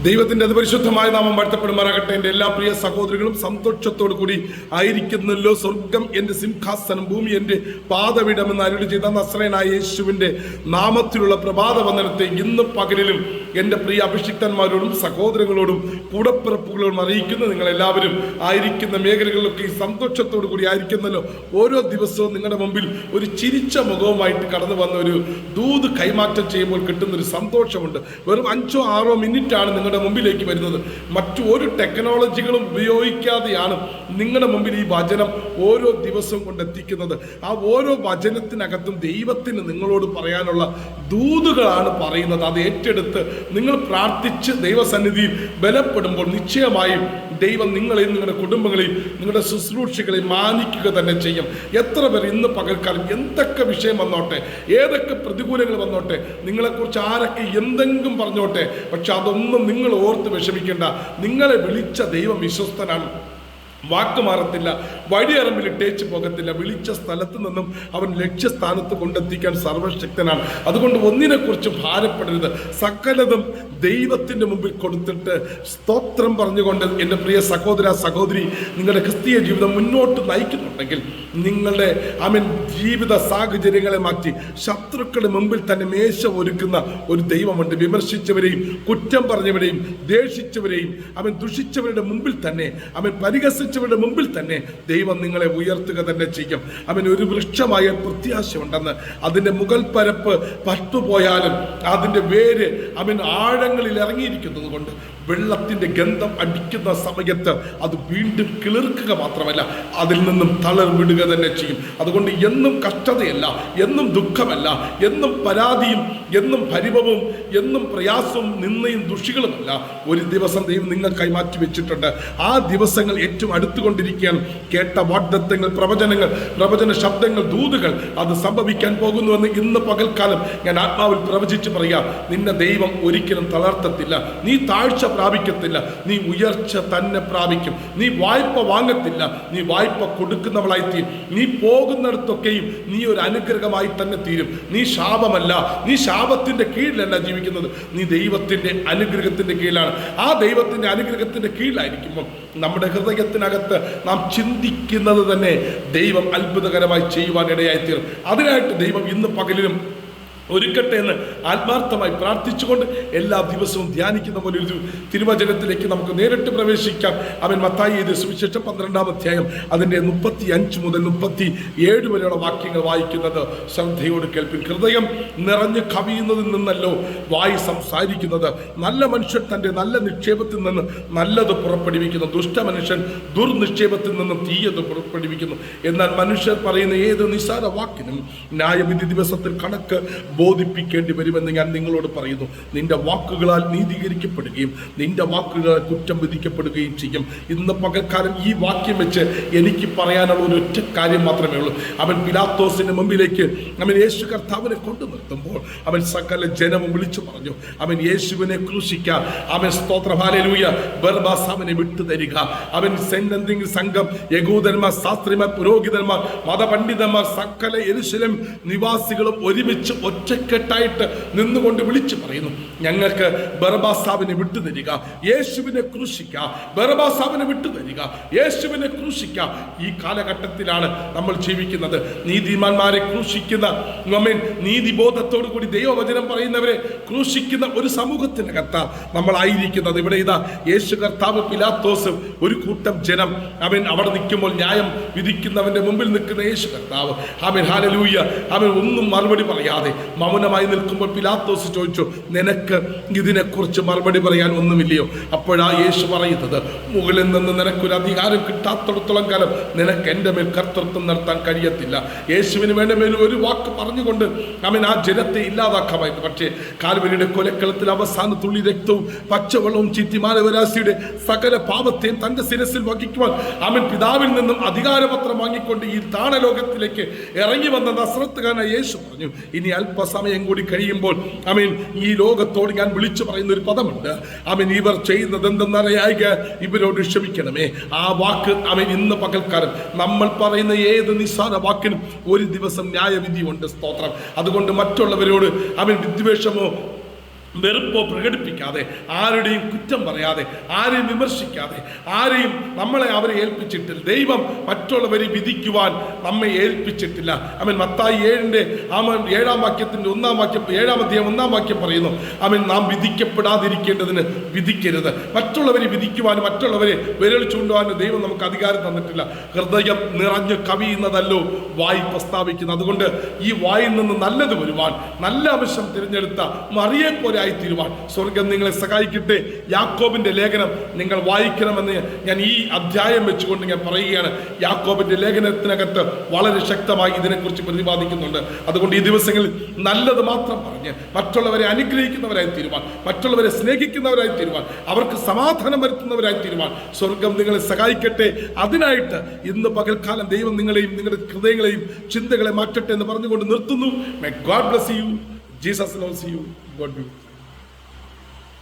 ദൈവത്തിന്റെ അതിപരിശുദ്ധമായ നാമം വാഴ്ത്തപ്പെടുമാറാകട്ടെ. എന്റെ എല്ലാ പ്രിയ സഹോദരികളും സന്തോഷത്തോടു കൂടി ആയിരിക്കുന്നല്ലോ. സ്വർഗം എന്റെ സിംഹാസനം ഭൂമി എന്റെ പാതവിടമെന്ന് അരുളി ചെയ്ത നസ്രനായ യേശുവിന്റെ നാമത്തിലുള്ള പ്രഭാത വന്ദനത്തെ ഇന്ന് പകലിലും എന്റെ പ്രിയ അഭിഷിക്തന്മാരോടും സഹോദരങ്ങളോടും കൂടപ്പിറപ്പുകളോടും അറിയിക്കുന്നു നിങ്ങളെല്ലാവരും ആയിരിക്കുന്ന മേഖലകളിലൊക്കെ ഈ സന്തോഷത്തോടു കൂടി ആയിരിക്കുന്നല്ലോ. ഓരോ ദിവസവും നിങ്ങളുടെ മുമ്പിൽ ഒരു ചിരിച്ച മുഖവുമായിട്ട് കടന്നു വന്ന ഒരു ദൂത് കൈമാറ്റം ചെയ്യുമ്പോൾ കിട്ടുന്നൊരു സന്തോഷമുണ്ട്. വെറും അഞ്ചോ ആറോ മിനിറ്റാണ് നിങ്ങളുടെ മുമ്പിലേക്ക് വരുന്നത്. മറ്റു ഒരു ടെക്നോളജികളും ഉപയോഗിക്കാതെയാണ് നിങ്ങളുടെ മുമ്പിൽ ഈ വചനം ഓരോ ദിവസവും കൊണ്ട് എത്തിക്കുന്നത്. ആ ഓരോ വചനത്തിനകത്തും ദൈവത്തിന് നിങ്ങളോട് പറയാനുള്ള ദൂതുകളാണ് പറയുന്നത്. അത് ഏറ്റെടുത്ത് നിങ്ങൾ പ്രാർത്ഥിച്ച് ദൈവസന്നിധിയിൽ ബലപ്പെടുമ്പോൾ നിശ്ചയമായും ദൈവം നിങ്ങളെയും നിങ്ങളുടെ കുടുംബങ്ങളെയും നിങ്ങളുടെ ശുശ്രൂഷകളെയും മാനിക്കുക തന്നെ ചെയ്യും. എത്ര പേർ ഇന്ന് പകൽക്കാലം എന്തൊക്കെ വിഷയം വന്നോട്ടെ ഏതൊക്കെ പ്രതികൂലങ്ങൾ വന്നോട്ടെ നിങ്ങളെക്കുറിച്ച് ആരൊക്കെ എന്തെങ്കിലും പറഞ്ഞോട്ടെ പക്ഷെ അതൊന്നും നിങ്ങൾ ഓർത്ത് വിഷമിക്കേണ്ട. നിങ്ങളെ വിളിച്ച ദൈവം വിശ്വസ്തനാണ്. വാക്ക് മാറത്തില്ല വഴിയറമ്പിൽ ഇട്ടേച്ച് പോകത്തില്ല വിളിച്ച സ്ഥലത്ത് നിന്നും അവൻ ലക്ഷ്യസ്ഥാനത്ത് കൊണ്ടെത്തിക്കാൻ സർവശക്തനാണ്. അതുകൊണ്ട് ഒന്നിനെക്കുറിച്ച് ഭാരപ്പെടരുത്. സകലതും ദൈവത്തിന്റെ മുമ്പിൽ കൊടുത്തിട്ട് സ്തോത്രം പറഞ്ഞുകൊണ്ട് എന്റെ പ്രിയ സഹോദര സഹോദരി നിങ്ങളുടെ ക്രിസ്തീയ ജീവിതം മുന്നോട്ട് നയിക്കുന്നുണ്ടെങ്കിൽ നിങ്ങളുടെ അവൻ ജീവിത സാഹചര്യങ്ങളെ മാറ്റി ശത്രുക്കളുടെ മുമ്പിൽ തന്നെ മേശ ഒരുക്കുന്ന ഒരു ദൈവമുണ്ട്. വിമർശിച്ചവരെയും കുറ്റം പറഞ്ഞവരെയും ദേഷിച്ചവരെയും അവൻ ദുഷിച്ചവരുടെ മുമ്പിൽ തന്നെ അവൻ പരിഹസിച്ചവരുടെ മുമ്പിൽ തന്നെ ദൈവം നിങ്ങളെ ഉയർത്തുക തന്നെ ചെയ്യും. അവന് ഒരു വൃക്ഷമായ പ്രത്യാശയുണ്ടെന്ന് അതിന്റെ മുകൾ പരപ്പ് പട്ടുപോയാലും അതിന്റെ വേര് അവൻ ആഴങ്ങളിൽ ഇറങ്ങിയിരിക്കുന്നത് കൊണ്ട് വെള്ളത്തിന്റെ ഗന്ധം അടിക്കുന്ന സമയത്ത് അത് വീണ്ടും കിളിർക്കുക മാത്രമല്ല അതിൽ നിന്നും തളർവിടുക തന്നെ ചെയ്യും. അതുകൊണ്ട് എന്നും കഷ്ടതയല്ല എന്നും ദുഃഖമല്ല എന്നും പരാതിയും എന്നും പരിഭവവും എന്നും പ്രയാസവും നിന്നയും ദുഷികളുമല്ല. ഒരു ദിവസം ദൈവം നിങ്ങൾക്കായി മാറ്റി വെച്ചിട്ടുണ്ട് ആ ദിവസങ്ങൾ ഏറ്റവും അടുത്തുകൊണ്ടിരിക്കുകയാണ്. കേട്ട വാഗ്ദത്തങ്ങൾ പ്രവചനങ്ങൾ പ്രവചന ശബ്ദങ്ങൾ ദൂതുകൾ അത് സംഭവിക്കാൻ പോകുന്നുവെന്ന് ഇന്ന് പകൽക്കാലം ഞാൻ ആത്മാവിൽ പ്രവചിച്ച് പറയാം. നിന്നെ ദൈവം ഒരിക്കലും തളർത്തത്തില്ല. നീ താഴ്ച പ്രാപിക്കത്തില്ല. നീ ഉയർച്ച തന്നെ പ്രാപിക്കും. നീ വായ്പ വാങ്ങത്തില്ല. നീ വായ്പ കൊടുക്കുന്നവളായി തീരും നീ പോകുന്നിടത്തൊക്കെയും നീ ഒരു അനുഗ്രഹമായി തന്നെ തീരും. നീ ശാപമല്ല. നീ ശാപത്തിന്റെ കീഴിലല്ല ജീവിക്കുന്നത്. നീ ദൈവത്തിന്റെ അനുഗ്രഹത്തിന്റെ കീഴിലാണ്. ആ ദൈവത്തിന്റെ അനുഗ്രഹത്തിന്റെ കീഴിലായിരിക്കുമ്പോൾ നമ്മുടെ ഹൃദയത്തിനകത്ത് നാം ചിന്തിക്കുന്നത് തന്നെ ദൈവം അത്ഭുതകരമായി ചെയ്യുവാൻ ഇടയായി തീരും അതിനായിട്ട് ദൈവം ഇന്ന് പകലിലും ഒരുക്കട്ടെ എന്ന് ആത്മാർത്ഥമായി പ്രാർത്ഥിച്ചുകൊണ്ട് എല്ലാ ദിവസവും ധ്യാനിക്കുന്ന പോലെ ഒരു തിരുവചനത്തിലേക്ക് നമുക്ക് നേരിട്ട് പ്രവേശിക്കാം. അവൻ മത്തായി എഴുതിയ സുവിശേഷം പന്ത്രണ്ടാം അധ്യായം അതിന്റെ മുപ്പത്തി അഞ്ച് മുതൽ മുപ്പത്തി ഏഴ് വരെയുള്ള വാക്യങ്ങൾ വായിക്കുന്നത് ശ്രദ്ധയോട് കേൾപ്പിൻ. ഹൃദയം നിറഞ്ഞ് കവിയുന്നതിൽ നിന്നല്ലോ വായി സംസാരിക്കുന്നത്. നല്ല മനുഷ്യൻ തന്റെ നല്ല നിക്ഷേപത്തിൽ നിന്ന് നല്ലത് പുറപ്പെടുവിക്കുന്നു. ദുഷ്ട മനുഷ്യൻ ദുർനിക്ഷേപത്തിൽ നിന്നും തീയത് പുറപ്പെടുവിക്കുന്നു. എന്നാൽ മനുഷ്യർ പറയുന്ന ഏത് നിസ്സാര വാക്കിനും ന്യായവിധി ദിവസത്തിൽ കണക്ക് ബോധിപ്പിക്കേണ്ടി വരുമെന്ന് ഞാൻ നിങ്ങളോട് പറയുന്നു. നിന്റെ വാക്കുകളാൽ നീതീകരിക്കപ്പെടുകയും നിന്റെ വാക്കുകളാൽ കുറ്റം വിധിക്കപ്പെടുകയും ചെയ്യും. ഇന്ന് പകൽക്കാലം ഈ വാക്യം വെച്ച് എനിക്ക് പറയാനുള്ള ഒരു ഒറ്റ കാര്യം മാത്രമേ ഉള്ളൂ. അവൻ പിലാത്തോസിന്റെ മുമ്പിലേക്ക് അവൻ യേശു കർത്താവിനെ കൊണ്ടു നിർത്തുമ്പോൾ അവൻ സകല ജനവും വിളിച്ചു പറഞ്ഞു അവൻ യേശുവിനെ ക്രൂശിക്കാൻ അവൻ സ്തോത്രഭാലൂയ ബർബാസ് അവനെ വിട്ടുതരിക അവൻ സെന്റെന്തിങ് സംഘം യകൂദന്മാർ ശാസ്ത്രിമാർ പുരോഹിതന്മാർ മതപണ്ഡിതന്മാർ സകല എരുശലം നിവാസികളും ഒരുമിച്ച് ഒറ്റക്കെട്ടായിട്ട് നിന്നുകൊണ്ട് വിളിച്ചു പറയുന്നു. ഞങ്ങൾക്ക് ബർബാസാവിനെ വിട്ടുതരിക യേശുവിനെ ക്രൂശിക്ക. ബർബാസാവിനെ വിട്ടുതരിക യേശുവിനെ ക്രൂശിക്ക. ഈ കാലഘട്ടത്തിലാണ് നമ്മൾ ജീവിക്കുന്നത്. നീതിമാന്മാരെ ക്രൂശിക്കുന്ന നമ്മൻ നീതിബോധത്തോടു കൂടി ദൈവവചനം പറയുന്നവരെ ക്രൂശിക്കുന്ന ഒരു സമൂഹത്തിനകത്ത നമ്മളായിരിക്കുന്നത് ഇവിടെ ഇതാ യേശു കർത്താവ് പിലാത്തോസ് ഒരു കൂട്ടം ജനം അവൻ അവിടെ നിൽക്കുമ്പോൾ ന്യായം വിധിക്കുന്നവന്റെ മുമ്പിൽ നിൽക്കുന്ന യേശു കർത്താവ്. അവൻ ഹാലലൂയ്യ. അവൻ ഒന്നും മറുപടി പറയാതെ മൗനമായി നിൽക്കുമ്പോൾ പിലാത്തോസ് ചോദിച്ചു നിനക്ക് ഇതിനെക്കുറിച്ച് മറുപടി പറയാൻ ഒന്നുമില്ലയോ? അപ്പോഴാ യേശു പറയുന്നത് മുകളിൽ നിന്ന് നിനക്കൊരു അധികാരം കിട്ടാത്തടത്തോളം കാലം നിനക്ക് എന്റെ മേൽ കർത്തൃത്വം നടത്താൻ കഴിയത്തില്ല. യേശുവിന് വേണ്ട ഒരു വാക്ക് പറഞ്ഞുകൊണ്ട് അവൻ ആ ജനത്തെ ഇല്ലാതാക്കാമായിരുന്നു. പക്ഷേ കാൽവരിയുടെ കൊലക്കളത്തിൽ അവസാന തുള്ളി രക്തവും പച്ചവെള്ളവും ചീറ്റി മാനവരാശിയുടെ സകല പാപത്തെയും തന്റെ സിരസിൽ വഹിക്കുവാൻ അവൻ പിതാവിൽ നിന്നും അധികാരപത്രം വാങ്ങിക്കൊണ്ട് ഈ താണലോകത്തിലേക്ക് ഇറങ്ങി വന്ന നസ്രത്തുകാരനായ യേശു പറഞ്ഞു ഇനി അല്പസമയം കൂടി കഴിയുമ്പോൾ അമീൻ ഈ ലോകത്തോട് ഞാൻ വിളിച്ചു പറയുന്ന ഒരു പദമുണ്ട്. അമീൻ ഇവർ ചെയ്യുന്നത് എന്തെന്നറിയായിക? ഇവരോട് ക്ഷമിക്കണമേ. ആ വാക്ക് അമീൻ ഇന്ന് പകൽക്കാലം. നമ്മൾ പറയുന്ന ഏത് നിസ്സാര വാക്കിനും ഒരു ദിവസം ന്യായവിധിയുണ്ട് സ്തോത്രം. അതുകൊണ്ട് മറ്റുള്ളവരോട് അവൻ വിദ്വേഷമോ വെറുപ്പോ പ്രകടിപ്പിക്കാതെ ആരുടെയും കുറ്റം പറയാതെ ആരെയും വിമർശിക്കാതെ ആരെയും നമ്മളെ അവരെ ഏൽപ്പിച്ചിട്ടില്ല. ദൈവം മറ്റുള്ളവരെ വിധിക്കുവാൻ നമ്മെ ഏൽപ്പിച്ചിട്ടില്ല. അവൻ മത്തായി ഏഴിന്റെ അവൻ ഏഴാം വാക്യത്തിന്റെ ഒന്നാം വാക്യം ഏഴാം അധ്യായം ഒന്നാം വാക്യം പറയുന്നു അവൻ നാം വിധിക്കപ്പെടാതിരിക്കേണ്ടതിന് വിധിക്കരുത്. മറ്റുള്ളവരെ വിധിക്കുവാനും മറ്റുള്ളവരെ വിരൽ ചൂണ്ടുവാനും ദൈവം നമുക്ക് അധികാരം തന്നിട്ടില്ല. ഹൃദയം നിറഞ്ഞ് കവിയുന്നതല്ലോ വായി പ്രസ്താവിക്കുന്നത്. അതുകൊണ്ട് ഈ വായിൽ നിന്ന് നല്ലത് വരുവാൻ നല്ല അംശം തിരഞ്ഞെടുത്ത മറിയെ പോലെ തീരുവാൻ സ്വർഗം നിങ്ങളെ സഹായിക്കട്ടെ. യാക്കോബിന്റെ ലേഖനം നിങ്ങൾ വായിക്കണമെന്ന് ഞാൻ ഈ അധ്യായം വെച്ചുകൊണ്ട് ഞാൻ പറയുകയാണ്. യാക്കോബിന്റെ ലേഖനത്തിനകത്ത് വളരെ ശക്തമായി ഇതിനെക്കുറിച്ച് പ്രതിപാദിക്കുന്നുണ്ട്. അതുകൊണ്ട് ഈ ദിവസങ്ങളിൽ നല്ലത് മാത്രം പറഞ്ഞ് മറ്റുള്ളവരെ അനുഗ്രഹിക്കുന്നവരായി തീരുവാൻ മറ്റുള്ളവരെ സ്നേഹിക്കുന്നവരായി തീരുവാൻ അവർക്ക് സമാധാനം വരുത്തുന്നവരായി തീരുവാൻ സ്വർഗം നിങ്ങളെ സഹായിക്കട്ടെ. അതിനായിട്ട് ഇന്ന് പകൽക്കാലം ദൈവം നിങ്ങളെയും നിങ്ങളുടെ ഹൃദയങ്ങളെയും ചിന്തകളെ മാറ്റട്ടെ എന്ന് പറഞ്ഞുകൊണ്ട് നിർത്തുന്നു. My God bless you Jesus loves you God you